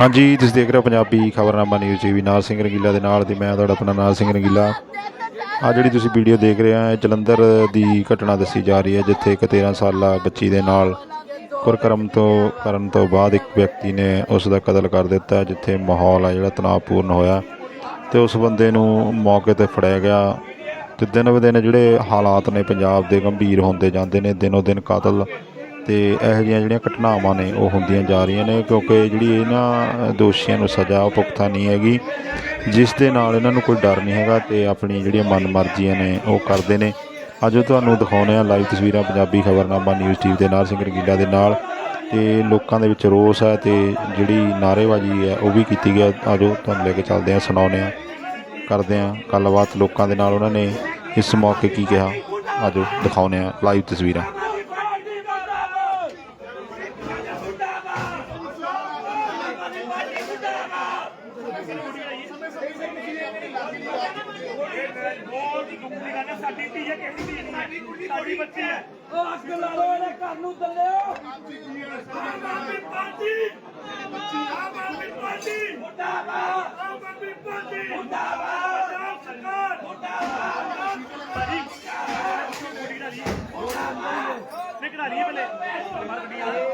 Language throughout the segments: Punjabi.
ਹਾਂਜੀ, ਤੁਸੀਂ ਦੇਖ ਰਹੇ ਹੋ ਪੰਜਾਬੀ ਖਬਰਨਾਮਾ ਨਿਊਜ਼ ਟੀਵੀ। ਨਾਲ ਸਿੰਘ ਰੰਗੀਲਾ ਦੇ ਨਾਲ ਤੇ ਮੈਂ ਤੁਹਾਡਾ ਆਪਣਾ ਨਾਲ ਸਿੰਘ ਰੰਗੀਲਾ। ਆ ਜਿਹੜੀ ਤੁਸੀਂ ਵੀਡੀਓ ਦੇਖ ਰਹੇ ਆ ਇਹ ਜਲੰਧਰ ਦੀ ਘਟਨਾ ਦੱਸੀ ਜਾ ਰਹੀ ਹੈ, ਜਿੱਥੇ ਇੱਕ 13 ਸਾਲਾ ਬੱਚੀ ਦੇ ਨਾਲ ਕੁਰਕਰਮ ਤੋਂ ਕਰਨ ਤੋਂ ਬਾਅਦ ਇੱਕ ਵਿਅਕਤੀ ਨੇ ਉਸ ਦਾ ਕਤਲ ਕਰ ਦਿੱਤਾ, ਜਿੱਥੇ ਮਾਹੌਲ ਆ ਜਿਹੜਾ ਤਣਾਅਪੂਰਨ ਹੋਇਆ ਤੇ ਉਸ ਬੰਦੇ ਨੂੰ ਮੌਕੇ ਤੇ ਫੜਿਆ ਗਿਆ ਤੇ ਦਿਨ ਬ ਦਿਨ ਜਿਹੜੇ ਹਾਲਾਤ ਨੇ ਪੰਜਾਬ ਦੇ ਗੰਭੀਰ ਹੁੰਦੇ ਜਾਂਦੇ ਨੇ, ਦਿਨੋ ਦਿਨ ਕਾਤਲ ਤੇ ਇਹੋ ਜਿਹੀਆਂ ਜਿਹੜੀਆਂ ਘਟਨਾਵਾਂ ਨੇ, ਉਹ ਹੁੰਦੀਆਂ ਜਾ ਰਹੀਆਂ ਨੇ, ਕਿਉਂਕਿ ਜਿਹੜੀ ਇਹਨਾਂ ਦੋਸ਼ੀਆਂ ਨੂੰ ਸਜ਼ਾ ਪੁਖਤਾ ਨਹੀਂ ਹੈਗੀ, ਜਿਸ ਦੇ ਨਾਲ ਇਹਨਾਂ ਨੂੰ ਕੋਈ ਡਰ ਨਹੀਂ ਹੈਗਾ ਤੇ ਆਪਣੀ ਜਿਹੜੀਆਂ ਮਨਮਰਜ਼ੀਆਂ ਨੇ, ਉਹ ਕਰਦੇ ਨੇ। ਅੱਜ ਤੁਹਾਨੂੰ ਦਿਖਾਉਂਦੇ ਆ ਲਾਈਵ ਤਸਵੀਰਾਂ ਪੰਜਾਬੀ ਖਬਰਨਾਮਾ ਨਿਊਜ਼ ਟੀਵੀ ਦੇ ਨਾਲ ਸਿੰਘ ਰੰਗੀਲਾ ਦੇ ਨਾਲ, ਤੇ ਲੋਕਾਂ ਦੇ ਵਿੱਚ ਰੋਸ ਹੈ ਤੇ ਜਿਹੜੀ ਨਾਅਰੇਬਾਜ਼ੀ ਹੈ, ਉਹ ਵੀ ਕੀਤੀ ਗਿਆ ਆਜੋ ਤੁਹਾਨੂੰ ਲੈ ਕੇ ਚੱਲਦੇ ਆ ਸੁਣਾਉਂਦੇ ਆ ਕਰਦੇ ਆ ਗੱਲਬਾਤ ਲੋਕਾਂ ਦੇ ਨਾਲ, ਉਹਨਾਂ ਨੇ ਇਸ ਮੌਕੇ ਕੀ ਕਿਹਾ ਆਜੋ ਦਿਖਾਉਂਦੇ ਆ ਲਾਈਵ ਤਸਵੀਰਾਂ। ਬਹੁਤ ਹੀ ਗੁੰਮੀ ਗੱਲ ਹੈ ਸਾਡੀ ਧੀ ਹੈ ਕਿਹੜੀ ਧੀ ਨਹੀਂ ਸਾਡੀ ਬੱਚੀ ਹੈ ਉਹ ਅੱਗ ਲਾ ਲਓ ਇਹਦੇ ਘਰ ਨੂੰ ਚੱਲਿਓ ਆਮ ਆਦਮੀ ਪਾਰਟੀ ਆਮ ਆਦਮੀ ਪਾਰਟੀ ਮੁਰਦਾਬਾਦ ਆਮ ਆਦਮੀ ਪਾਰਟੀ ਮੁਰਦਾਬਾਦ ਪੰਜਾਬ ਸਰਕਾਰ ਮੁਰਦਾਬਾਦ ਭਾਜੀ ਕੁੜੀ ਦਾ ਜੀ ਨਿਕਲਾ ਰਹੀ ਹੈ ਬਲੇ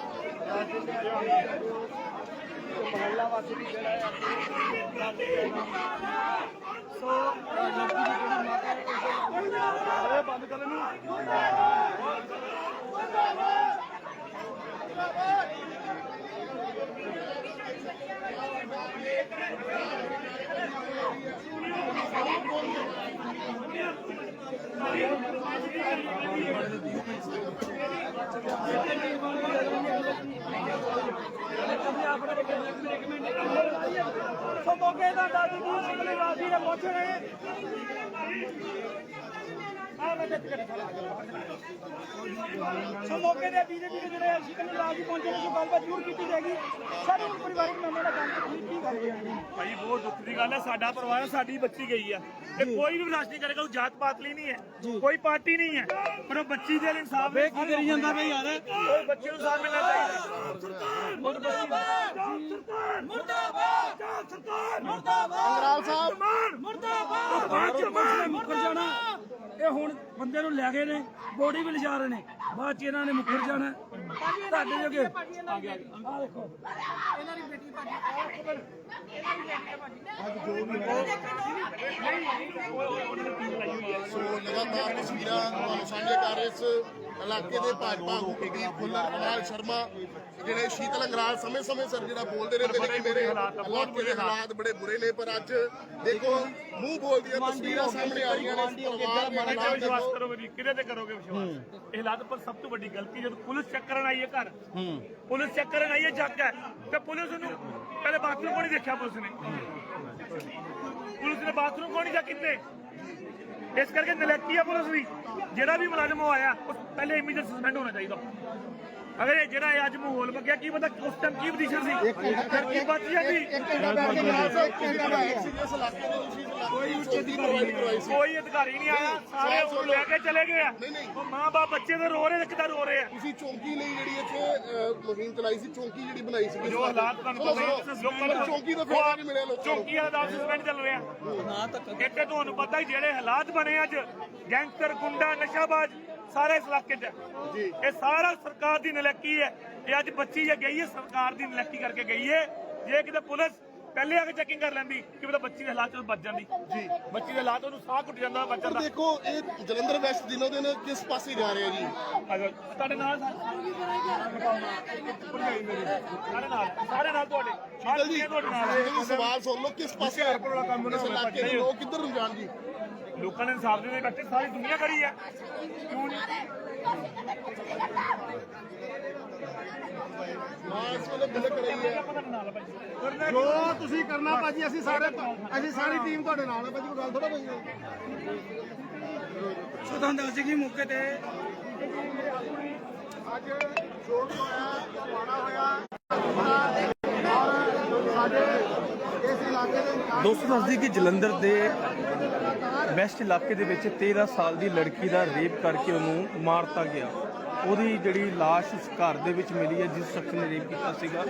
ਘਰ ਦੇ ਅਸੀਂ ਹਾਲਾਤ ਮੌਕੇ ਤੇ ਦਿਖਾ ਰਹੇ ਹਾਂ ਮਹੱਲੇਦਾਰਾਂ ਦੇ ਵੱਲੋਂ ਬਹੁਤ ਹੀ ਸੋ ਮੌਕੇ ਦਾ ਦਾਦੂ ਜੀ ਸਿੰਘ ਵਾਸੀ ਨੇ ਪਹੁੰਚੇ ਨੇ ਆ ਮੈਂ ਸੋ ਮੌਕੇ ਦੇ ਬੀਜੇਪੀ ਦੇ ਜਿਹੜੇ ਸ਼ਿਕਨ ਰਾਜ ਜੀ ਪਹੁੰਚੇ ਨੇ ਸੋ ਗੱਲਬਾਤ ਜ਼ਰੂਰ ਕੀਤੀ ਜਾਏਗੀ। ਸਾਰੇ ਹੁਣ ਪਰਿਵਾਰਕ ਮੈਂਬਰਾਂ ਗੱਲ ਕੀਤੀ ਕੀ ਕਰ ਰਹੇ ਭਾਈ ਬਹੁਤ ਦੁੱਖ ਦੀ ਗੱਲ ਹੈ ਸਾਡਾ ਪਰਿਵਾਰ ਸਾਡੀ ਬੱਚੀ ਗਈ ਹੈ ਇਹ ਕੋਈ ਵੀ ਬਰਦਾਸ਼ਤ ਨਹੀਂ ਕਰੇਗਾ ਉਹ ਜਾਤ ਪਾਤ ਲਈ ਨਹੀਂ ਹੈ ਕੋਈ ਪਾਰਟੀ ਨਹੀਂ ਹੈ। ਪਰ ਉਹ ਬੱਚੀ ਦੇ ਲਈ ਇਨਸਾਫ ਵੇ ਕੀ ਕਰੀ ਜਾਂਦਾ ਬਈ ਯਾਰ? ਉਹ ਬੱਚੇ ਨੂੰ ਇਨਸਾਫ ਮਿਲਣਾ ਚਾਹੀਦਾ। ਮੁਰਦਾਬਾਦ! ਮੁਰਦਾਬਾਦ! ਸਰਕਾਰ ਮੁਰਦਾਬਾਦ! ਅੰਗਰਾਲ ਸਾਹਿਬ! ਮੁਰਦਾਬਾਦ! ਬਾਅਦ ਚ ਮਸਲੇ ਮੁੱਕਰ ਜਾਣਾ ਇਹ ਹੁਣ ਬੰਦੇ ਨੂੰ ਲੈ ਗਏ ਨੇ ਬੋਡੀ ਵੀ ਲਿਜਾ ਰਹੇ ਨੇ। ਬਾਅਦ ਚ ਇਹਨਾਂ ਨੇ ਮੁੱਕਰ ਜਾਣਾ। ਤੁਹਾਡੇ ਜੋਗੇ। ਆ ਗਿਆ ਆ ਦੇਖੋ। ਸੋ ਲਗਾਤਾਰ ਤਸਵੀਰਾਂ ਤੁਹਾਨੂੰ ਸਾਂਝੇ ਕਰ ਰਹੇ ਇਸ ਇਲਾਕੇ ਦੇ ਭਾਜਪਾ ਉਪੀ ਫੁੱਲਰ ਕਮਾਲ ਸ਼ਰਮਾ ਜਿਹੜੇ ਸ਼ੀਤਲ ਅੰਗਰਾਲ ਸਮੇਂ-ਸਮੇਂ ਸਰ ਜਿਹੜਾ ਬੋਲਦੇ ਰਹਿੰਦੇ ਨੇ ਕਿ ਮੇਰੇ ਇਲਾਕੇ ਦੇ ਹਾਲਾਤ। ਬੜੇ ਬੁਰੇ ਨੇ ਪਰ ਅੱਜ ਦੇਖੋ ਮੂੰਹ ਬੋਲਦੀਆਂ ਤਸਵੀਰਾਂ ਸਾਹਮਣੇ ਆ ਰਹੀਆਂ ਨੇ ਤੇ ਵਿਸ਼ਵਾਸ ਕਰੋਗੇ ਜੀ ਕਿਹਦੇ ਤੇ ਕਰੋਗੇ ਵਿਸ਼ਵਾਸ? ਇਹ ਹਾਲਾਤ ਪਰ ਸਭ ਤੋਂ ਵੱਡੀ ਗਲਤੀ ਜਦੋਂ ਪੁਲਿਸ ਚੈੱਕ ਕਰਨ ਆਈ ਹੈ ਘਰ। ਪੁਲਿਸ ਚੈੱਕ ਕਰਨ ਆਈ ਹੈ ਜੱਗ ਹੈ। ਤੇ ਪੁਲਿਸ ਨੂੰ ਪਹਿਲੇ ਬਾਥਰੂਮ ਕੋਣੀ ਦੇਖਿਆ ਪੁਲਿਸ ਨੇ। ਪੁਲਿਸ ਨੇ ਬਾਥਰੂਮ ਕੋਣੀ ਜਾ ਕੀਤੇ। ਇਸ ਕਰਕੇ ਨਲੈਕੀ ਆ ਪੁਲਿਸ ਦੀ ਜਿਹੜਾ ਵੀ ਮੁਲਾਜ਼ਮ ਆਇਆ ਉਹ ਪਹਿਲੇ ਇਮੀਡੀਏਟ ਸਸਪੈਂਡ ਹੋਣਾ ਚਾਹੀਦਾ। ਅਗਰ ਇਹ ਜਿਹੜਾ ਇਹ ਅੱਜ ਮਾਹੌਲ ਲੱਗਿਆ ਕੀ ਪਤਾ ਉਸ ਟਾਈਮ ਕੀ ਪੋਜੀਸ਼ਨ ਸੀ? ਫਿਰ ਕੀ ਬਚ ਜਾਂਦੀ ਕੋਈ ਉੱਚੇ ਦੀ ਪ੍ਰੋਵਾਈਡ ਕਰਵਾਈ ਸੀ। ਕੋਈ ਅਧਿਕਾਰੀ ਨਹੀਂ ਆਇਆ। ਸਾਰੇ ਉਹਨੂੰ ਲੈ ਕੇ ਚਲੇ ਗਏ ਆ। ਨਹੀਂ, ਨਹੀਂ। ਉਹ ਮਾਂ ਬਾਪ ਬੱਚੇ ਦੇ ਰੋ ਰਹੇ ਕਿਦਾਂ ਰੋ ਰਹੇ ਆ। ਤੁਸੀਂ ਚੌਂਕੀ ਲਈ ਜਿਹੜੀ ਇੱਥੇ ਮੁਹਿੰਮ ਚਲਾਈ ਸੀ ਚੌਂਕੀ ਜਿਹੜੀ ਬਣਾਈ ਸੀ ਜੋ ਹਾਲਾਤ ਤੁਹਾਨੂੰ ਪਤਾ ਲੋਕਾਂ ਨੂੰ ਚੌਂਕੀ ਦਾ ਫਾਇਦਾ ਨਹੀਂ ਮਿਲਿਆ ਲੋਕਾਂ ਨੂੰ। ਚੌਂਕੀ ਵਾਲਾ ਦਾ ਸਸਪੈਂਡ ਚੱਲ ਰਿਹਾ ਇੱਥੇ ਤੁਹਾਨੂੰ ਪਤਾ ਹੀ ਜਿਹੜੇ ਹਾਲਾਤ ਬਣੇ ਅੱਜ ਗੈਂਗਸਟਰ ਗੁੰਡਾ ਨਸ਼ਾਬਾਜ਼ ਸਾਰੇ ਇਸ ਇਲਾਕੇ 'ਚ। ਜੀ। ਇਹ ਸਾਰਾ ਸਰਕਾਰ ਦੀ ਨਲੈਕੀ ਹੈ। ਇਹ ਅੱਜ ਬੱਚੀ ਜੇ ਗਈ ਹੈ ਸਰਕਾਰ ਦੀ ਨਲੈਕੀ ਕਰਕੇ ਗਈ ਹੈ। ਜੇ ਕਿਤੇ ਪੁਲਿਸ ਪਹਿਲੇ ਆ ਕੇ ਚੈਕਿੰਗ ਕਰ ਲੈਂਦੀ ਕਿ ਪਤਾ ਬੱਚੀ ਦੇ ਹਾਲਾਤ ਚ ਬਚ ਜਾਂਦੀ। ਜੀ। ਬੱਚੀ ਦੇ ਹਾਲਾਤ ਉਹਨੂੰ ਸਾਹ ਘੁੱਟ ਜਾਂਦਾ ਬਚ ਪਰ ਦੇਖੋ ਇਹ ਜਲੰਧਰ ਵੈਸਟ ਦਿਨੋ ਦਿਨ ਕਿਸ ਪਾਸੇ ਜਾ ਰਿਹਾ ਜੀ? ਆ ਜਾਓ, ਤੁਹਾਡੇ ਨਾਲ ਸਾਰੇ ਨਾਲ ਸਾਰੇ ਨਾਲ ਤੁਹਾਡੇ ਸ਼ੀਤਲ ਜੀ ਤੁਹਾਡੇ ਨਾਲ। ਇਹ ਸਵਾਲ ਸੁਣ ਲਓ ਕਿਸ ਪਾਸੇ ਇਸ ਇਲਾਕੇ ਦੇ ਲੋਕ ਕਿੱਧਰ ਨੂੰ ਜਾਣ ਜੀ ਲੋਕਾਂ ਨੇ ਇਨਸਾਫ ਦੇ ਲਈ ਸਾਰੀ ਦੁਨੀਆ ਖੜੀ ਹੈ ਕਿਉਂ ਨਹੀਂ? ਮਾਂ ਇਸ ਵੇਲੇ ਬਿਲਕ ਰਹੀ ਹੈ। ਜੋ ਤੁਸੀਂ ਕਰਨਾ ਭਾਜੀ ਅਸੀਂ ਸਾਰੇ ਅਸੀਂ ਸਾਰੀ ਟੀਮ ਤੁਹਾਡੇ ਨਾਲ ਹੈ ਭਾਜੀ ਕੋਈ ਗੱਲ ਥੋੜਾ ਭਾਜੀ ਸੋ ਤੁਹਾਨੂੰ ਦੱਸ ਮੌਕੇ ਤੇ ਅੱਜ ਸ਼ੋਕ ਹੋਇਆ ਮਾੜਾ ਹੋਇਆ ਸਾਡੇ ਇਸ ਇਲਾਕੇ ਦੇ ਦੋਸਤੋ ਦੱਸਦੀ ਕਿ ਜਲੰਧਰ ਦੇ ਵੈਸਟ ਇਲਾਕੇ ਦੇ ਵਿੱਚ 13 ਸਾਲ ਦੀ ਲੜਕੀ ਦਾ ਰੇਪ ਕਰਕੇ ਉਹਨੂੰ ਮਾਰਤਾ ਗਿਆ। ਉਹਦੀ ਜਿਹੜੀ ਲਾਸ਼ ਉਸ ਘਰ ਦੇ ਵਿੱਚ ਮਿਲੀ ਹੈ ਜਿਸ ਸ਼ਖਸ ਨੇ ਰੇਪ ਕੀਤਾ ਸੀਗਾ।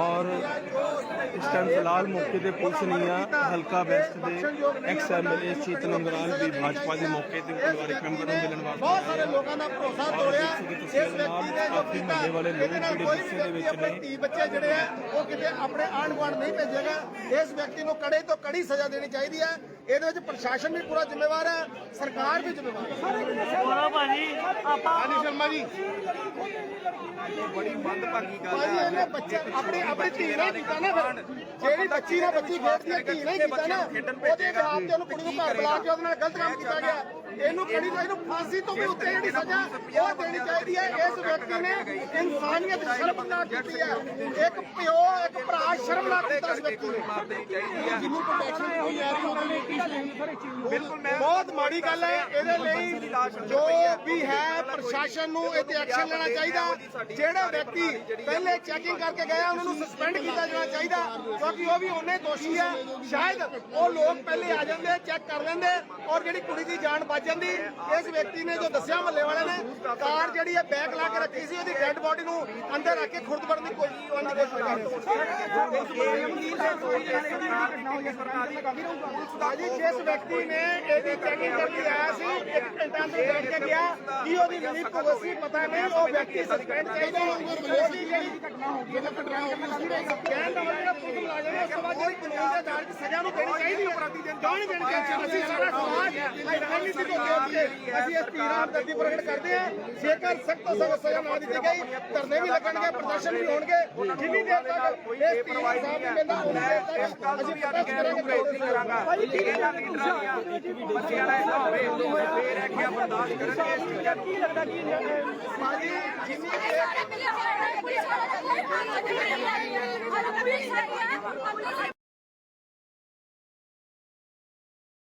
ਔਰ ਇਸ ਟਾਈਮ ਫਿਲਹਾਲ ਮੌਕੇ ਤੇ ਪੁਲਿਸ ਨਹੀਂ ਆ। ਹਲਕਾ ਵੈਸਟ ਦੇ ਐਕਸ ਐਮਐਲਏ ਸ਼ੀਤਲ ਅੰਗਰਾਲ ਵੀ ਭਾਜਪਾ ਦੇ ਮੌਕੇ ਤੇ ਪਰਿਵਾਰਕ ਮੈਂਬਰ ਨੂੰ ਮਿਲਣ ਵਾਸਤੇ ਬਹੁਤ ਸਾਰੇ ਲੋਕਾਂ ਦਾ ਭਰੋਸਾ ਤੋੜਿਆ। ਇਸ ਵਿਅਕਤੀ ਨੇ ਜੋ ਕਾਫੀ ਮਹੱਲੇ ਵਾਲੇ ਲੋਕ ਜਿਹੜੇ ਗੁੱਸੇ ਦੇ ਵਿੱਚ ਨੇ। ਧੀ ਬੱਚੇ ਜਿਹੜੇ ਆ ਉਹ ਕਿਤੇ ਆਪਣੇ ਆਂਢ ਗੁਆਂਢ ਨਹੀਂ ਭੇਜੇਗਾ। ਇਸ ਵਿਅਕਤੀ ਨੂੰ ਕੜੇ ਤੋਂ ਕੜੀ ਸਜ਼ਾ ਦੇਣੀ ਚਾਹੀਦੀ ਹੈ। ਇਹਦੇ ਵਿੱਚ ਪ੍ਰਸ਼ਾਸਨ ਵੀ ਪੂਰਾ ਜ਼ਿੰਮੇਵਾਰ ਹੈ ਸਰਕਾਰ ਵੀ ਜ਼ਿੰਮੇਵਾਰ ਹੈ। ਬੋਲੋ ਭਾਜੀ ਆਪਾਂ ਹਾਂਜੀ ਸ਼ਰਮਾ ਜੀ। ਬੜੀ ਮੰਦਭਾਗੀ ਗੱਲ ਹੈ ਇਹਨੇ ਬੱਚਾ ਆਪਣੀ ਆਪਣੀ ਧੀ ਨਹੀਂ ਕੀਤਾ ਨਾ ਫਿਰ। ਜਿਹੜੀ ਬੱਚੀ ਨੇ ਬੱਚੀ ਖੇਡਦੀ ਹੈ ਧੀ ਨਹੀਂ ਕੀਤਾ ਨਾ ਉਹਦੇ ਬਿਹਾਰ ਤੇ ਉਹਨੂੰ ਕੁੜੀ ਨੂੰ ਘਰ ਬੁਲਾ ਕੇ ਉਹਦੇ ਨਾਲ ਗਲਤ ਕੰਮ ਕੀਤਾ ਗਿਆ। ਇਹਨੂੰ ਕੜੀ ਤੋਂ ਇਹਨੂੰ ਫਾਂਸੀ ਤੋਂ ਵੀ ਉੱਤੇ ਜਿਹੜੀ ਸਜ਼ਾ ਉਹ ਦੇਣੀ ਚਾਹੀਦੀ ਹੈ। ਇਸ ਵਿਅਕਤੀ ਨੇ ਇਨਸਾਨੀਅਤ ਸ਼ਰਮਨਾਕ ਕੀਤੀ ਹੈ। ਇੱਕ ਪਿਓ ਇੱਕ ਭਰਾ ਸ਼ਰਮਨਾਕ ਕੀਤਾ ਇਸ ਵਿਅਕਤੀ ਨੇ। ਜਿੰਨੀ ਪ੍ਰੋਟੈਕਸ਼ਨ ਹੋਈ ਹੈ ਬਿਲਕੁਲ ਬਹੁਤ ਮਾੜੀ ਗੱਲ ਹੈ। ਇਹਦੇ ਲਈ ਜੋ ਵੀ ਹੈ ਪ੍ਰਸ਼ਾਸਨ ਨੂੰ ਇਹ ਤੇ ਐਕਸ਼ਨ ਲੈਣਾ ਚਾਹੀਦਾ। ਜਿਹੜੇ ਵਿਅਕਤੀ ਪਹਿਲੇ ਚੈਕਿੰਗ ਕਰਕੇ ਗਏ ਆ, ਉਹਨਾਂ ਨੂੰ ਸਸਪੈਂਡ ਕੀਤਾ ਜਾਣਾ ਚਾਹੀਦਾ। ਕਿਉਂਕਿ ਉਹ ਵੀ ਉਹਨੇ ਦੋਸ਼ੀ ਹੈ ਸ਼ਾਇਦ ਉਹ ਲੋਕ ਪਹਿਲੇ ਆ ਜਾਂਦੇ ਚੈੱਕ ਕਰ ਲੈਂਦੇ ਔਰ ਜਿਹੜੀ ਕੁੜੀ ਦੀ ਜਾਨ ਬਚ ਜਾਂਦੀ ਇਸ ਵਿਅਕਤੀ ਨੇ ਜੋ ਦੱਸਿਆ ਮਹੱਲੇ ਵਾਲੇ ਨੇ ਕਾਰ ਜਿਹੜੀ ਹੈ ਬੈਕ ਲਾ ਕੇ ਰੱਖੀ ਸੀ ਉਹਦੀ ਡੈੱਡ ਬੋਡੀ ਨੂੰ ਅੰਦਰ ਰੱਖ ਕੇ ਖੁਰਦ ਵੜਨ ਦੀ ਕੋਸ਼ਿਸ਼ ਕਰਨ ਦੀ ਭਾਜੀ ਜਿਸ ਵਿਅਕਤੀ ਨੇ ਇਹਦੀ ਚੈਕਿੰਗ ਕਰਕੇ ਆਇਆ ਸੀ ਇੱਕ ਘੰਟਾ ਅੰਦਰ ਬੈਠ ਕੇ ਗਿਆ ਕੀ ਉਹਦੀ ਨੀਂਦ ਕੋ ਸੀ ਪਤਾ ਨਹੀਂ ਉਹ ਵਿਅਕਤੀ ਸਸਪੈਂਡ ਚਾਹੀਦਾ ਉਹਦੀ ਜਿਹੜੀ ਘਟਨਾ ਹੋ ਗਈ ਘਟਨਾ ਹੋ ਗਈ ਕਹਿਣ ਦਾ ਮਤਲਬ ਪੁਲਿਸ ਮੁਲਾਜ਼ਮ ਹੈ, ਉਸ ਤੋਂ ਬਾਅਦ ਜਿਹੜੀ ਕਾਨੂੰਨ ਦੇ ਆਧਾਰ ਤੇ ਸਜ਼ਾ ਨੂੰ ਦੇਣੀ ਚਾਹੀਦੀ ਹੈ। ਅਪਰਾਧੀ ਦੇ ਕਿਉਂ ਨਹੀਂ ਦੇਣੀ ਚਾਹੀਦੀ ਅਸੀਂ ਸਾਰਾ ਸਮਾਜ ਰਾਜਨੀਤੀ ਤੋਂ ਦੇਖ ਕੇ ਅਸੀਂ ਇਸ ਤੀਰਾਂ ਦਰਦੀ ਪ੍ਰਗਟ ਕਰਦੇ ਹਾਂ। ਜੇਕਰ ਸਖਤ ਤੋਂ ਸਖਤ ਸਜ਼ਾ ਨਾ ਦਿੱਤੀ ਗਈ ਧਰਨੇ ਵੀ ਲੱਗਣਗੇ ਪ੍ਰਦਰਸ਼ਨ ਵੀ ਹੋਣਗੇ। ਜਿੰਨੀ ਦੇਰ ਤੱਕ ਇਸ ਤੀਰਾਂ ਸਾਹਿਬ ਨਹੀਂ ਮਿਲਦਾ ਉਨੀ ਦੇਰ ਤੱਕ ਅਸੀਂ ਪ੍ਰਦਰਸ਼ਨ ਕਰਾਂਗੇ। ਕਰਾਂਗਾ। ਭਾਈ ਕੀ ਲੱਗਦਾ ਬੱਚਿਆਂ ਦਾ ਇਦਾਂ ਹੋਵੇ ਫੇਰ ਹੈ ਕਿ ਬਰਦਾਸ਼ਤ ਕਰਨਗੇ ਇਸ ਚੀਜ਼ਾਂ ਨੂੰ। ਕੀ ਲੱਗਦਾ ਕੀ ਭਾਜੀ ਜਿੰਨੀ ਪੁਲਿਸ ਵਾਲਾ ਪੁਲਿਸ ਵਾਲਾ ਪੁਲਿਸ ਵਾਲਾ